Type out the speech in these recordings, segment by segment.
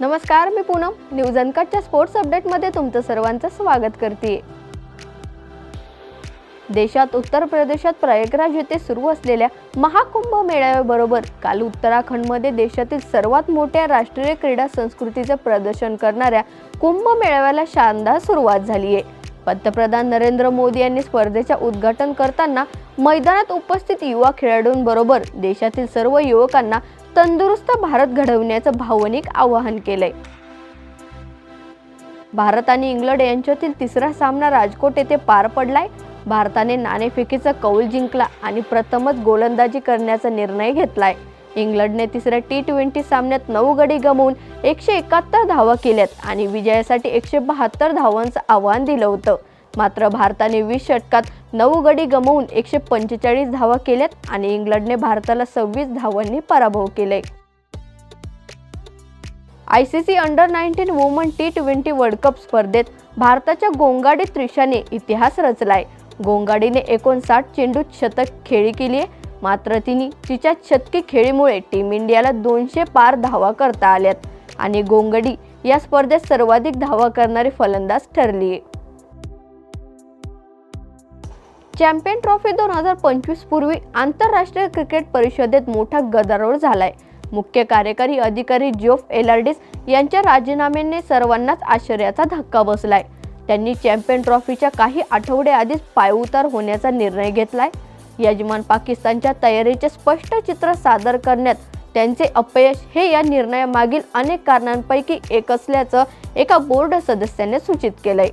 नमस्कार मी पूनम. न्यूज अनकटच्या स्पोर्ट्स अपडेटमध्ये तुमचं सर्वांचं स्वागत करते. देशात उत्तर प्रदेशात प्रयागराज येथे सुरू असलेल्या महाकुंभ मेळाव्याबरोबर काल उत्तराखंडमध्ये देशातील सर्वात मोठ्या राष्ट्रीय क्रीडा संस्कृतीचं प्रदर्शन करणाऱ्या कुंभ मेळाव्याला शानदार सुरुवात झाली आहे. पंतप्रधान नरेंद्र मोदी यांनी स्पर्धेच्या उद्घाटन करताना मैदानात उपस्थित युवा खेळाडूंबरोबर देशातील सर्व युवकांना तंदुरुस्त भारत घडवण्याचं भावनिक आवाहन केलंय. भारत आणि इंग्लंड यांच्यातील तिसरा सामना राजकोट येथे पार पडलाय. भारताने नाणेफेकीचा कौल जिंकला आणि प्रथमच गोलंदाजी करण्याचा निर्णय घेतलाय. इंग्लंडने तिसऱ्या टी ट्वेंटी सामन्यात नऊ गडी गमावून एकशे एकाहत्तर धावा केल्यात आणि विजयासाठी एकशे बहात्तर धावांचं आव्हान दिलं होतं. मात्र भारताने वीस षटकात नऊ गडी गमावून एकशे पंचेचाळीस धावा केल्यात आणि इंग्लंडने भारताला सव्वीस धावांनी पराभव केले. I C C under nineteen woman T twenty world cup स्पर्धेत भारताच्या गोंगाडी त्रिशाने इतिहास रचलाय. गोंगाडीने एकोणसाठ चेंडूत शतक खेळी केली आहे. मात्र तिने तिच्या शतकी खेळीमुळे टीम इंडियाला दोनशे पार धावा करता आल्यात आणि गोंगडी या स्पर्धेत सर्वाधिक धावा करणारी फलंदाज ठरली चॅम्पियन ट्रॉफी दोन हजार पंचवीस पूर्वी आंतरराष्ट्रीय क्रिकेट परिषदेत मोठा गदारोळ झालाय. मुख्य कार्यकारी अधिकारी जोफ एलार्डिस यांच्या राजीनाम्याने सर्वांनाच आश्चर्याचा धक्का बसलाय. त्यांनी चॅम्पियन ट्रॉफीच्या काही आठवडे आधीच पायउतार होण्याचा निर्णय घेतलाय. यजमान पाकिस्तानच्या तयारीचे स्पष्ट चित्र सादर करण्यात त्यांचे अपयश हे या निर्णयामागील अनेक कारणांपैकी एक असल्याचं एका बोर्ड सदस्याने सूचित केलंय.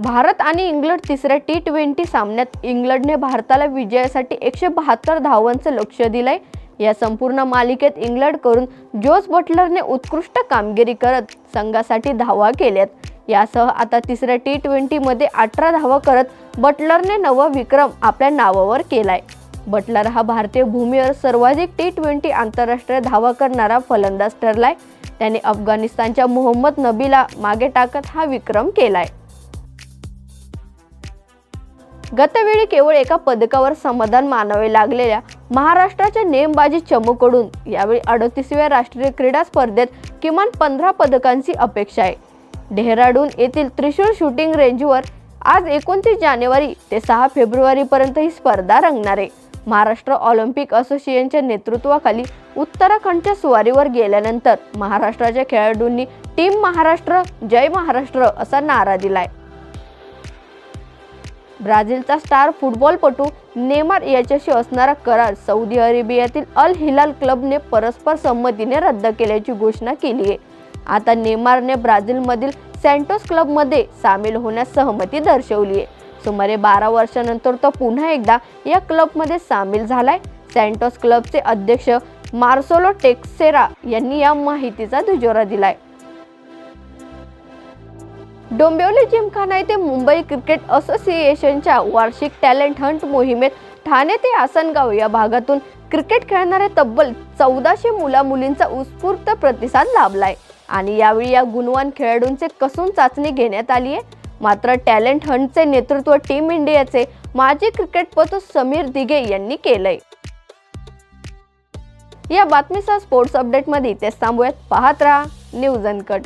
भारत आणि इंग्लंड तिसऱ्या टी ट्वेंटी सामन्यात इंग्लंडने भारताला विजयासाठी एकशे बहात्तर धावांचं लक्ष दिलंय. या संपूर्ण मालिकेत इंग्लंडकडून जोस बटलरने उत्कृष्ट कामगिरी करत संघासाठी धावा केल्यात. यासह आता तिसऱ्या टी ट्वेंटीमध्ये अठरा धावा करत बटलरने नवा विक्रम आपल्या नावावर केलाय. बटलर हा भारतीय भूमीवर सर्वाधिक टी ट्वेंटी आंतरराष्ट्रीय धावा करणारा फलंदाज ठरलाय. त्याने अफगाणिस्तानच्या मोहम्मद नबीला मागे टाकत हा विक्रम केलाय. गतवेळी केवळ एका पदकावर समाधान मानावे लागलेल्या महाराष्ट्राच्या नेमबाजी चमूकडून यावेळी अडतीसव्या राष्ट्रीय क्रीडा स्पर्धेत किमान पंधरा पदकांची अपेक्षा आहे. डेहराडून येथील त्रिशूळ शूटिंग रेंजवर आज एकोणतीस जानेवारी ते सहा फेब्रुवारीपर्यंत ही स्पर्धा रंगणार आहे. महाराष्ट्र ऑलिम्पिक असोसिएशनच्या नेतृत्वाखाली उत्तराखंडच्या सुवारीवर गेल्यानंतर महाराष्ट्राच्या खेळाडूंनी टीम महाराष्ट्र जय महाराष्ट्र असा नारा दिलाय. ब्राझीलचा स्टार फुटबॉलपटू नेमार याच्याशी असणारा करार सौदी अरेबियातील अल हिलाल क्लबने परस्पर संमतीने रद्द केल्याची घोषणा केली आहे. आता नेमारने ब्राझीलमधील सँटोस क्लबमध्ये सामील होण्यास सहमती दर्शवली आहे. सुमारे बारा वर्षानंतर तो पुन्हा एकदा या क्लबमध्ये सामील झालाय. सँटोस क्लबचे अध्यक्ष मार्सोलो टेक्सेरा यांनी या माहितीचा दुजोरा दिलाय. डोंबिवली जिमखाना येथे मुंबई क्रिकेट असोसिएशनच्या वार्षिक टॅलेंट हंट मोहिमेत ठाणे ते आसनगाव या भागातून क्रिकेट खेळणाऱ्या तब्बल चौदाशे मुला मुलींचा उत्स्फूर्त प्रतिसाद लाभलाय. आणि यावेळी या गुणवान खेळाडूंचे कसून चाचणी घेण्यात आली आहे मात्र टॅलेंट हंटचे नेतृत्व टीम इंडियाचे माजी क्रिकेटपटू समीर दिघे यांनी केलंय. या बातमीसह स्पोर्ट्स अपडेटमध्ये तेच थांबूयात. पाहत राहा न्यूज अनकट.